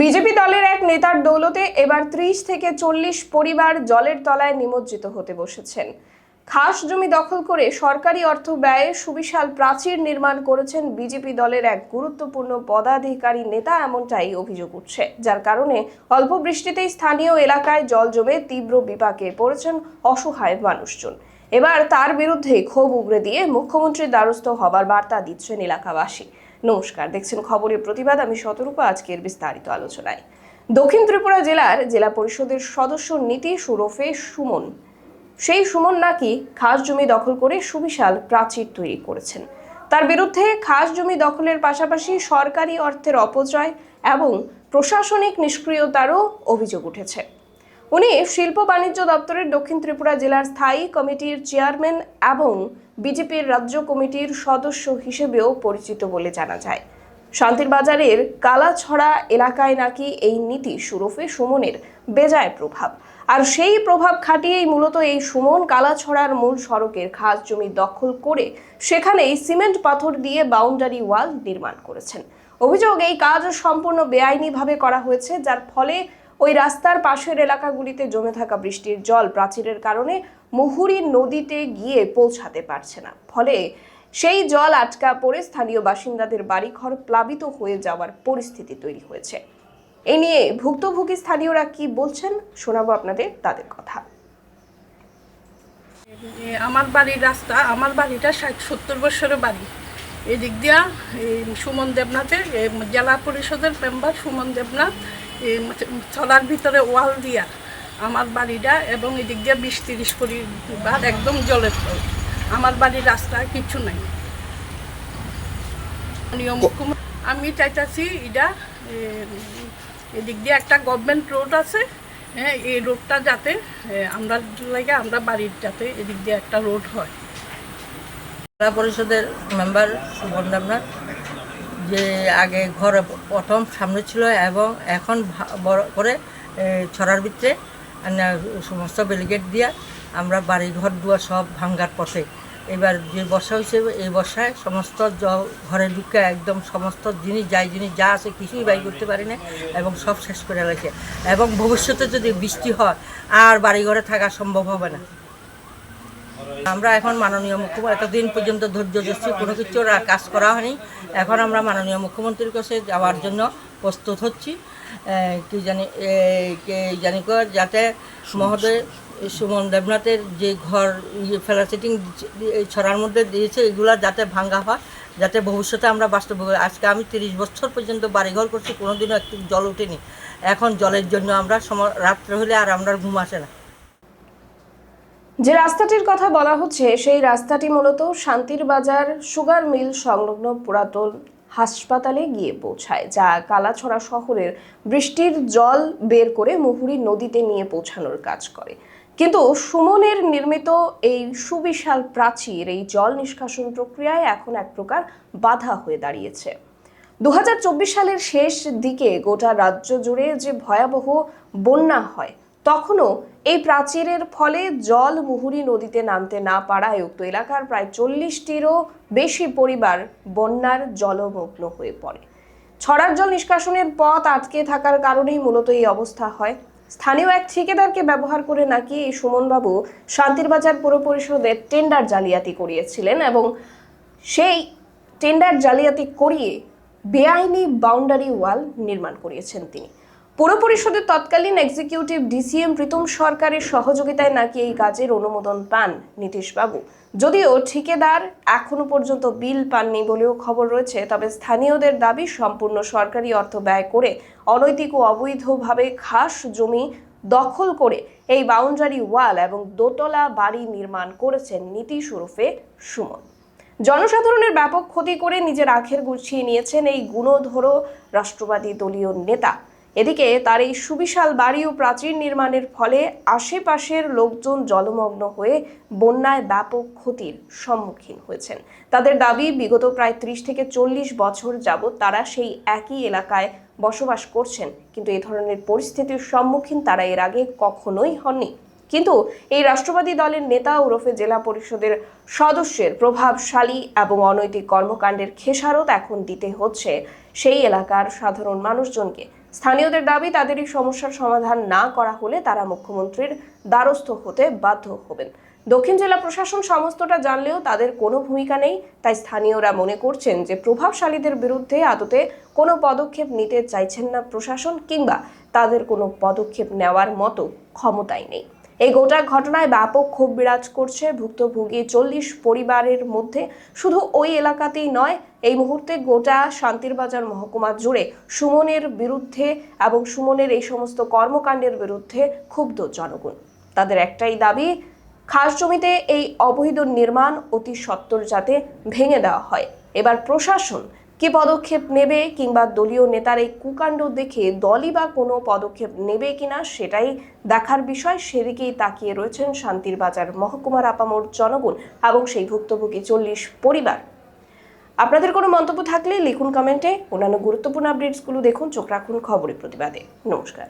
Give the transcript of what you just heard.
BJP দলের এক নেতার দৌলতে এবার ত্রিশ থেকে চল্লিশ পরিবার জলের তলায় নিমজ্জিত হতে বসেছেন। খাস জমি দখল করে সরকারি অর্থ ব্যয়ে সুবিশাল প্রাচীর নির্মাণ করেছেন বিজেপি দলের এক গুরুত্বপূর্ণ পদাধিকারী নেতা এমনটাই অভিযোগ উঠছে। যার কারণে অল্প বৃষ্টিতেই স্থানীয় এলাকায় জল জমে তীব্র বিপাকে পড়েছেন অসহায় মানুষজন। এবার তার বিরুদ্ধে ক্ষোভ উগরে দিয়ে মুখ্যমন্ত্রীর দ্বারস্থ হবার বার্তা দিচ্ছেন এলাকাবাসী। নমস্কার, দেখছেন খবরের প্রতিবাদ। আমি শতরূপা, আজকের বিস্তারিত আলোচনায়। দক্ষিণ ত্রিপুরা জেলার জেলা পরিষদের সদস্য নীতি সুরফে সুমন। সেই সুমন নাকি খাস জমি দখল করে সুবিশাল প্রাচীর তৈরি করেছেন। তার বিরুদ্ধে খাস জমি দখলের পাশাপাশি সরকারি অর্থের অপচয় এবং প্রশাসনিক নিষ্ক্রিয়তারও অভিযোগ উঠেছে। উনি শিল্প বাণিজ্য দপ্তরের দক্ষিণ ত্রিপুরা জেলার স্থায়ী কমিটির চেয়ারম্যান এবং বিজেপির রাজ্য কমিটির সদস্য হিসেবেও পরিচিত বলে জানা যায়। শান্তির বাজারের কালাছড়া এলাকায় নাকি এই নীতি সুরফে সুমনের বেজায় প্রভাব। আর সেই প্রভাব খাটিয়েই মূলত এই সুমন কালাছড়ার মূল সড়কের খাস জমি দখল করে সেখানেই সিমেন্ট পাথর দিয়ে বাউন্ডারি ওয়াল নির্মাণ করেছেন। অভিযোগ এই কাজ সম্পূর্ণ বেআইনিভাবে করা হয়েছে, যার ফলে ওই রাস্তার পাশের এলাকাগুলিতে জমে থাকা বৃষ্টির জল প্রাচীরের কারণে মুহুরী নদীতে গিয়ে পৌঁছাতে পারছে না। ফলে সেই জল আটকা পড়ে স্থানীয় বাসিন্দাদের বাড়িঘর প্লাবিত হয়ে যাওয়ার পরিস্থিতি তৈরি হয়েছে। এ নিয়ে ভুক্তভোগী স্থানীয়রা কি বলছেন শোনাবো আপনাদের তাদের কথা। আমার বাড়ির রাস্তা, আমার বাড়িটা ষাট সত্তর বছরের বাড়ি। এদিক দিয়া এই সুমন দেবনাথের জেলা পরিষদের মেম্বার সুমন দেবনাথ এই চলার ভিতরে ওয়াল দিয়া আমার বাড়িটা এবং এদিক দিয়ে বিশ তিরিশ পরিবার একদম জলের তল আমার বাড়ির রাস্তা কিছু নাই। আমি চাইতাছি এটা এদিক দিয়ে একটা গভর্নমেন্ট রোড আছে হ্যাঁ এই রোডটা যাতে আমরা লাগে আমরা বাড়ির যাতে এদিক দিয়ে একটা রোড হয়। জেলা পরিষদের মেম্বার সুবর্ণ যে আগে ঘর প্রথম সামনে ছিল এবং এখন বড় করে ছড়ার ভিতরে সমস্ত বেলিগেট দিয়া আমরা বাড়ি ঘর দুয়ার সব ভাঙ্গার পথে। এবার যে বর্ষা হয়েছে, এই বর্ষায় সমস্ত ঘরে ঢুকে একদম সমস্ত জিনিস, যাই জিনিস যা আছে কিছুই বাই করতে পারি না এবং সব শেষ করে রাখে এবং ভবিষ্যতে যদি বৃষ্টি হয়, আর বাড়ি ঘরে থাকা সম্ভব হবে না। আমরা এখন মাননীয় মুখ্যমন্ত্রী, এতদিন পর্যন্ত ধৈর্য ধরছি, কোনো কিছু কাজ করা হয়নি। এখন আমরা মাননীয় মুখ্যমন্ত্রীর কাছে যাওয়ার জন্য প্রস্তুত হচ্ছি। কি জানি জানি কর যাতে মহোদয় সুমন দেবনাথের যে ঘর ইয়ে ফেলা সিটিং ছড়ার মধ্যে দিয়েছে, এগুলা যাতে ভাঙ্গা হয়, যাতে ভবিষ্যতে আমরা বাস্তব আজকে আমি তিরিশ বছর পর্যন্ত বাড়িঘর করছি, কোনোদিনও একটু জল ওঠেনি এখন জলের জন্য আমরা সম রাত্রে হলে আর আমরা ঘুম আসে না। যে রাস্তাটির কথা বলা হচ্ছে, সেই রাস্তাটি মূলত শান্তির বাজার, সুগার মিল সংলগ্ন পুরাতন হাসপাতালে গিয়ে পৌঁছায়, যা কালাছড়া শহরের বৃষ্টির জল বের করে মুহুরী নদীতে নিয়ে পৌঁছানোর কাজ করে। কিন্তু সুমনের নির্মিত এই সুবিশাল প্রাচীর, এই জল নিষ্কাশন প্রক্রিয়ায় এখন এক প্রকার বাধা হয়ে দাঁড়িয়েছে। দু হাজার চব্বিশ সালের শেষ দিকে গোটা রাজ্য জুড়ে যে ভয়াবহ বন্যা হয় তখনও এই প্রাচীরের ফলে জল মুহুরী নদীতে নামতে না পারায় উক্ত এলাকার প্রায় চল্লিশটিরও বেশি পরিবার বন্যার জলমগ্ন হয়ে পড়ে। ছড়ার জল নিষ্কাশনের পথ আটকে থাকার কারণেই মূলত এই অবস্থা হয়। স্থানীয় এক ঠিকাদারকে ব্যবহার করে নাকি এই সুমনবাবু শান্তিরবাজার পৌর পরিষদের টেন্ডার জালিয়াতি করিয়েছিলেন এবং সেই টেন্ডার জালিয়াতি করিয়ে বেআইনি বাউন্ডারি ওয়াল নির্মাণ করিয়েছেন তিনি। পুর পরিষদের তৎকালীন এক্সিকিউটিভ ডিসিএম প্রীতম সরকারের সহযোগিতায় নাকি এই কাজের অনুমোদন পান নীতিশবাবু? যদিও ঠিকাদার এখনও পর্যন্ত বিল পাননি বলেও খবর রয়েছে, তবে স্থানীয়দের দাবি সম্পূর্ণ সরকারি অর্থ ব্যয় করে অনৈতিক ও অবৈধভাবে খাস জমি দখল করে এই বাউন্ডারি ওয়াল এবং দোতলা বাড়ি নির্মাণ করেছেন নীতি সুরফে সুমন। জনসাধারণের ব্যাপক ক্ষতি করে নিজের আখের গুছিয়ে নিয়েছেন এই গুণধর রাষ্ট্রবাদী দলীয় নেতা। এদিকে তার এই সুবিশাল বাড়ি ও প্রাচীর নির্মাণের ফলে আশেপাশের লোকজন জলমগ্ন হয়ে বন্যায় ব্যাপক ক্ষতির সম্মুখীন হয়েছেন। তাদের দাবি, বিগত প্রায় ত্রিশ থেকে চল্লিশ বছর যাবৎ তারা সেই একই এলাকায় বসবাস করছেন। কিন্তু এই ধরনের পরিস্থিতির সম্মুখীন তারা এর আগে কখনোই হননি। কিন্তু এই রাষ্ট্রবাদী দলের নেতা ওরফে জেলা পরিষদের সদস্যের প্রভাবশালী এবং অনৈতিক কর্মকাণ্ডের খেসারত এখন দিতে হচ্ছে সেই এলাকার সাধারণ মানুষজনকে। স্থানীয়দের দাবি, তাদের এই সমস্যার সমাধান না করা হলে তারা মুখ্যমন্ত্রীর দ্বারস্থ হতে বাধ্য হবেন। দক্ষিণ জেলা প্রশাসন সমস্তটা জানলেও তাদের কোনো ভূমিকা নেই। তাই স্থানীয়রা মনে করছেন যে, প্রভাবশালীদের বিরুদ্ধে আদতে কোনো পদক্ষেপ নিতে চাইছেন না প্রশাসন কিংবা তাদের কোনো পদক্ষেপ নেওয়ার মতো ক্ষমতাই নেই। এই গোটা ঘটনায় ব্যাপক ক্ষোভ বিরাজ করছে ভুক্তভোগী চল্লিশ পরিবারের মধ্যে। শুধু ওই এলাকাতেই নয়, এই মুহূর্তে গোটা শান্তির বাজার মহকুমা জুড়ে সুমনের বিরুদ্ধে এবং সুমনের এই সমস্ত কর্মকাণ্ডের বিরুদ্ধে ক্ষুব্ধ জনগণ। তাদের একটাই দাবি, খাস জমিতে এই অবৈধ নির্মাণ অতি সত্বর যাতে ভেঙে দেওয়া হয়। এবার প্রশাসন কি পদক্ষেপ নেবে কিংবা দলীয় নেতার এই কুকাণ্ড দেখে দলই বা কোনো পদক্ষেপ নেবে কিনা সেটাই দেখার বিষয়। সেদিকেই তাকিয়ে রয়েছেন শান্তির বাজার মহকুমার আপামোর জনগণ এবং সেই ভুক্তভোগী চল্লিশ পরিবার। আপনাদের কোনো মন্তব্য থাকলে লিখুন কমেন্টে। অন্যান্য গুরুত্বপূর্ণ আপডেটসগুলো দেখুন। চোখ রাখুন খবরের প্রতিবাদে। নমস্কার।